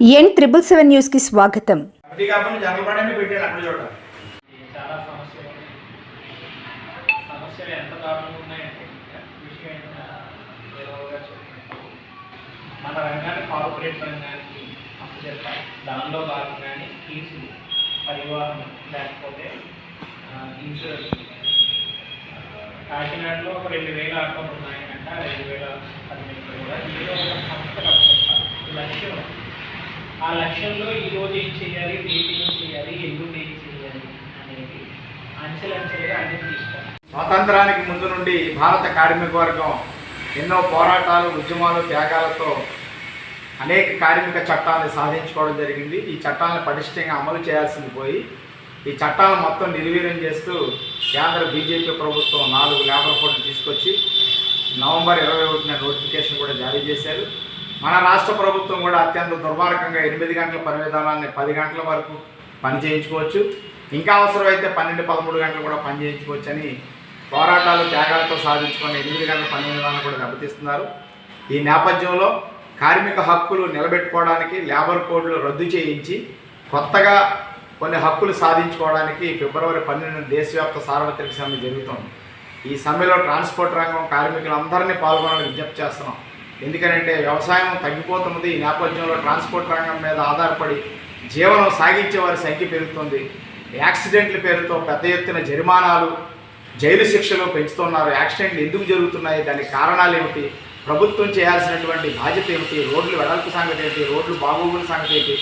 ఎన్ triple seven స్వాగతం. ఏంటంటే ఏదోగా చెప్పినట్టు మన రంగాన్ని కార్పొరేట్ రంగానికి అప్పు చెప్పాలి దానిలో భాగంగానే ఫీజులు పరివాహనం లేకపోతే ఇన్సూరెన్స్ కాకినాడలో ఒక రెండు వేల ఉన్నాయంట రెండు వేల పదిహేనులో కూడా. ఏదో ఒక ఈ లక్ష్యం ఆ లక్ష్యంలో ఈ రోజు ఏం చేయాలి? రేపు ఏం చేయాలి? ఎందుకు ఏం చేయాలి? అనేది అంచెలంచెలుగా అన్ని తీసుకోవాలి స్వాతంత్రానికి ముందు నుండి భారత కార్మిక వర్గం ఎన్నో పోరాటాలు ఉద్యమాలు త్యాగాలతో అనేక కార్మిక చట్టాలను సాధించుకోవడం జరిగింది. ఈ చట్టాలను పటిష్టంగా అమలు చేయాల్సింది పోయి ఈ చట్టాలను మొత్తం నిర్వీర్యం చేస్తూ కేంద్ర బీజేపీ ప్రభుత్వం నాలుగు లేబర్ కోడ్లు తీసుకొచ్చి నవంబర్ ఇరవై ఒకటిన నోటిఫికేషన్ కూడా జారీ చేశారు. మన రాష్ట్ర ప్రభుత్వం కూడా అత్యంత దుర్మార్గంగా ఎనిమిది గంటల పని విధానాన్ని పది గంటల వరకు పని చేయించుకోవచ్చు. ఇంకా అవసరమైతే పన్నెండు పదమూడు గంటలు కూడా పని చేయించుకోవచ్చు అని పోరాటాలు త్యాగాలతో సాధించుకున్న ఎనిమిది గంటల పని విధానాన్ని కూడా దెబ్బతీస్తున్నారు. ఈ నేపథ్యంలో కార్మిక హక్కులు నిలబెట్టుకోవడానికి లేబర్ కోడ్లు రద్దు చేయించి కొత్తగా కొన్ని హక్కులు సాధించుకోవడానికి ఫిబ్రవరి పన్నెండు దేశవ్యాప్త సార్వత్రిక సమ్మె జరుగుతోంది. ఈ సమ్మెలో ట్రాన్స్పోర్ట్ రంగం కార్మికులందరినీ పాల్గొనాలని విజ్ఞప్తి చేస్తున్నాం. ఎందుకంటే వ్యవసాయం తగ్గిపోతున్నది. ఈ నేపథ్యంలో ట్రాన్స్పోర్ట్ రంగం మీద ఆధారపడి జీవనం సాగించే వారి సంఖ్య పెరుగుతుంది. యాక్సిడెంట్ల పేరుతో పెద్ద ఎత్తున జరిమానాలు జైలు శిక్షలు పెంచుతున్నారు. యాక్సిడెంట్లు ఎందుకు జరుగుతున్నాయి? దానికి కారణాలు ఏమిటి? ప్రభుత్వం చేయాల్సినటువంటి బాధ్యత ఏమిటి? రోడ్లు వెడల్పు సంగతి ఏమిటి రోడ్లు బాగోగుల సంగతి ఏంటి?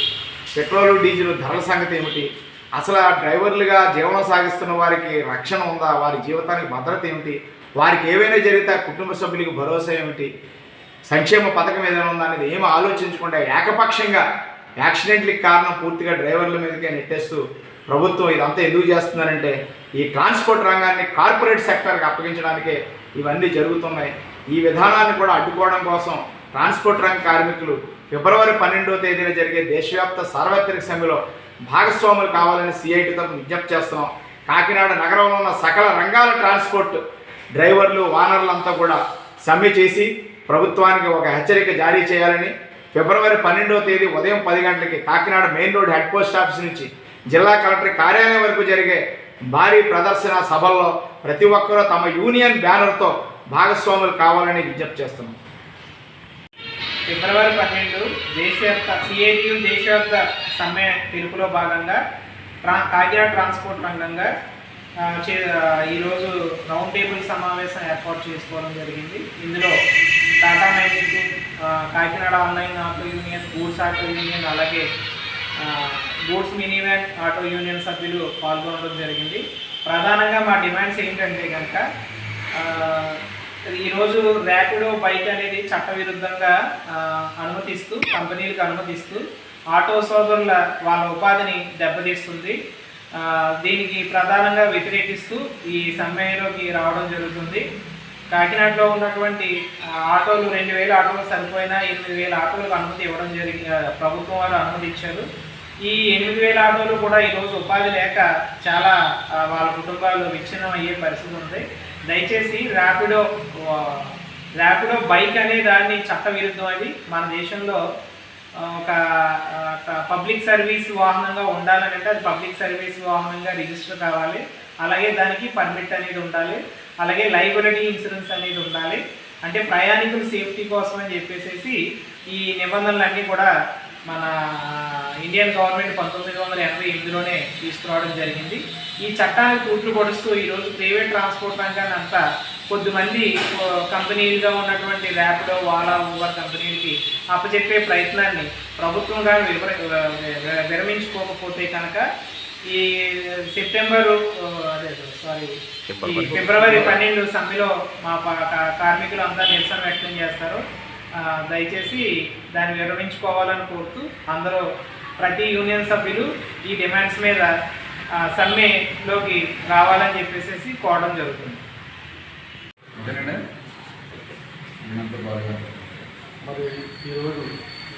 పెట్రోల్ డీజిల్ ధరల సంగతి ఏమిటి? అసలు ఆ డ్రైవర్లుగా జీవనం సాగిస్తున్న వారికి రక్షణ ఉందా? వారి జీవితానికి భద్రత ఏమిటి? వారికి ఏవైనా జరిగితే కుటుంబ సభ్యులకు భరోసా ఏమిటి? సంక్షేమ పథకం ఏదైనా ఉందా అనేది ఏం ఆలోచించకుండా ఏకపక్షంగా యాక్సిడెంట్లకి కారణం పూర్తిగా డ్రైవర్ల మీదకే నెట్టేస్తూ ప్రభుత్వం ఇదంతా ఎందుకు చేస్తున్నారంటే ఈ ట్రాన్స్పోర్ట్ రంగాన్ని కార్పొరేట్ సెక్టర్కి అప్పగించడానికే ఇవన్నీ జరుగుతున్నాయి. ఈ విధానాన్ని కూడా అడ్డుకోవడం కోసం ట్రాన్స్పోర్ట్ రంగ కార్మికులు ఫిబ్రవరి పన్నెండవ తేదీన జరిగే దేశవ్యాప్త సార్వత్రిక సమ్మెలో భాగస్వాములు కావాలని సిఐటి తరఫున విజ్ఞప్తి చేస్తున్నాం. కాకినాడ నగరంలో ఉన్న సకల రంగాల ట్రాన్స్పోర్ట్ డ్రైవర్లు వానర్లంతా కూడా సమ్మె చేసి ప్రభుత్వానికి ఒక హెచ్చరిక జారీ చేయాలని ఫిబ్రవరి పన్నెండవ తేదీ ఉదయం పది గంటలకి Kakinada main road head post office నుంచి జిల్లా కలెక్టర్ కార్యాలయం వరకు జరిగే భారీ ప్రదర్శన సభల్లో ప్రతి ఒక్కరూ తమ యూనియన్ బ్యానర్తో భాగస్వాములు కావాలని విజ్ఞప్తి చేస్తున్నాం. ఫిబ్రవరి పన్నెండు దేశవ్యాప్త సిఐటియు దేశవ్యాప్త సమ్మె పిలుపులో భాగంగా ట్రా కాకినాడ ట్రాన్స్పోర్ట్ రంగంగా చే ఈరోజు రౌండ్ టేబుల్ సమావేశం ఏర్పాటు చేసుకోవడం జరిగింది. ఇందులో Tata magic Kakinada online auto union goods auto union అలాగే goods mini van auto union సభ్యులు పాల్గొనడం జరిగింది. ప్రధానంగా మా డిమాండ్స్ ఏంటంటే కనుక ఈరోజు ర్యాపిడో బైక్ అనేది చట్టవిరుద్ధంగా అనుమతిస్తూ కంపెనీలకు అనుమతిస్తూ ఆటో సోదరుల వాళ్ళ ఉపాధిని దెబ్బతీస్తుంది. దీనికి ప్రధానంగా వ్యతిరేకిస్తూ ఈ సమ్మెలోకి రావడం జరుగుతుంది. కాకినాడలో ఉన్నటువంటి ఆటోలు రెండు వేల ఆటోలు సరిపోయినా ఎనిమిది వేల ఆటోలకు అనుమతి ఇవ్వడం జరిగి ప్రభుత్వం వారు అనుమతి ఇచ్చారు. ఈ ఎనిమిది వేల ఆటోలు కూడా ఈరోజు ఉపాధి లేక చాలా వాళ్ళ కుటుంబాలు విచ్ఛిన్నం అయ్యే పరిస్థితి ఉంది. దయచేసి ర్యాపిడో ర్యాపిడో బైక్ అనే దాన్ని చట్టవిరుద్ధం అది. మన దేశంలో ఒక పబ్లిక్ సర్వీస్ వాహనంగా ఉండాలని అంటే అది పబ్లిక్ సర్వీస్ వాహనంగా రిజిస్టర్ కావాలి. అలాగే దానికి పర్మిట్ అనేది ఉండాలి. అలాగే లైబిలిటీ ఇన్సూరెన్స్ అనేది ఉండాలి. అంటే ప్రయాణికుల సేఫ్టీ కోసం అని చెప్పేసి ఈ నిబంధనలన్నీ కూడా మన ఇండియన్ గవర్నమెంట్ పంతొమ్మిది వందల ఎనభై ఎనిమిదిలోనే తీసుకురావడం జరిగింది. ఈ చట్టానికి తూట్లు పొడుస్తూ ఈరోజు ప్రైవేట్ ట్రాన్స్పోర్ట్ రంగాన్ని అంతా కొద్దిమంది కంపెనీలుగా ఉన్నటువంటి ర్యాపిడో వాలా ఊబర్ కంపెనీలకి అప్పచెప్పే ప్రయత్నాన్ని ప్రభుత్వం గారు వివర విరమించుకోకపోతే కనుక ఈ సెప్టెంబరు అదే సారీ ఈ ఫిబ్రవరి పన్నెండు సమ్మెలో మా కార్మికులు అంతా నిరసన వ్యక్తం చేస్తారు. దయచేసి దాన్ని విరమించుకోవాలని కోరుతూ అందరూ ప్రతి యూనియన్ సభ్యులు ఈ డిమాండ్స్ మీద సమ్మెలోకి రావాలని చెప్పేసి కోరడం జరుగుతుంది. అంతేనండి? అంత బాగా మరి ఈరోజు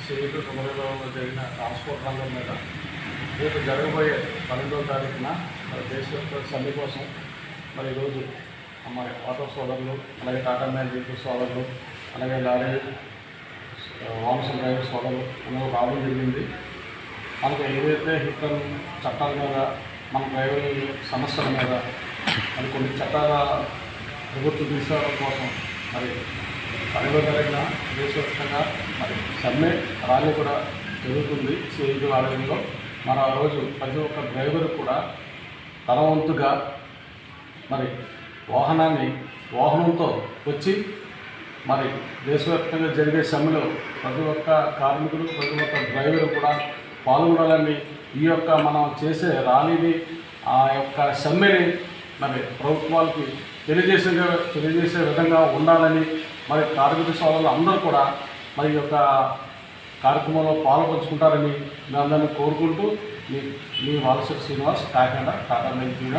సిఐటి కుమరంలో జరిగిన ట్రాన్స్పోర్ట్ మీద రేపు జరగబోయే పన్నెండవ తారీఖున మరి దేశ సమ్మె కోసం మరి ఈరోజు మరి ఆటో సోదరులు అలాగే టాటా మ్యాజిక్ సోదరులు అలాగే లారీ వామసం డ్రైవర్ సోదరులు అనేది రావడం జరిగింది. మనకు ఏదైతే హిట్టన్ చట్టాల మీద మన డ్రైవర్ల సమస్యల మీద మరి కొన్ని చట్టాల ప్రభుత్వ తీసుకోవడం కోసం మరి పదవ దేశవ్యాప్తంగా మరి సమ్మె ర్యాలీ కూడా జరుగుతుంది సిఐటి ఆలయంలో మరి ఆ రోజు ప్రతి ఒక్క డ్రైవర్ కూడా తన వంతుగా మరి వాహనాన్ని వాహనంతో వచ్చి మరి దేశవ్యాప్తంగా జరిగే సమ్మెలో ప్రతి ఒక్క కార్మికుడు ప్రతి ఒక్క డ్రైవర్ కూడా పాల్గొనాలని ఈ యొక్క మనం చేసే ర్యాలీని ఆ యొక్క సమ్మెని మరి ప్రభుత్వాలకి తెలియజేసే తెలియజేసే విధంగా ఉండాలని మరి కార్మిక సోదరులు అందరూ కూడా మరి యొక్క కార్యక్రమంలో పాల్పంచుకుంటారని మీ అందరినీ కోరుకుంటూ మీ మీ Valasari Srinivas Kakinada Tata nineteen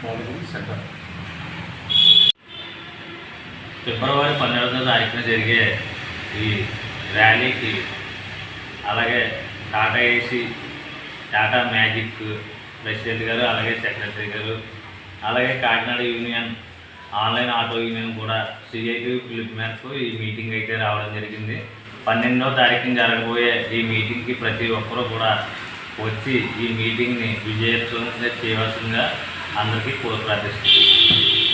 development centre. February పన్నెండవ తారీఖున జరిగే ఈ ర్యాలీకి అలాగే Tata AC Tata magic president గారు అలాగే సెక్రటరీ గారు అలాగే Kakinada union online auto union కూడా సిఐటి పిలుపు మేరకు ఈ మీటింగ్ అయితే రావడం జరిగింది. పన్నెండవ తారీఖున జరగబోయే ఈ మీటింగ్కి ప్రతి ఒక్కరూ కూడా వచ్చి ఈ మీటింగ్ని విజయోత్సవంగా చేయవలసిందిగా అందరికీ కూడా ప్రార్థిస్తుంది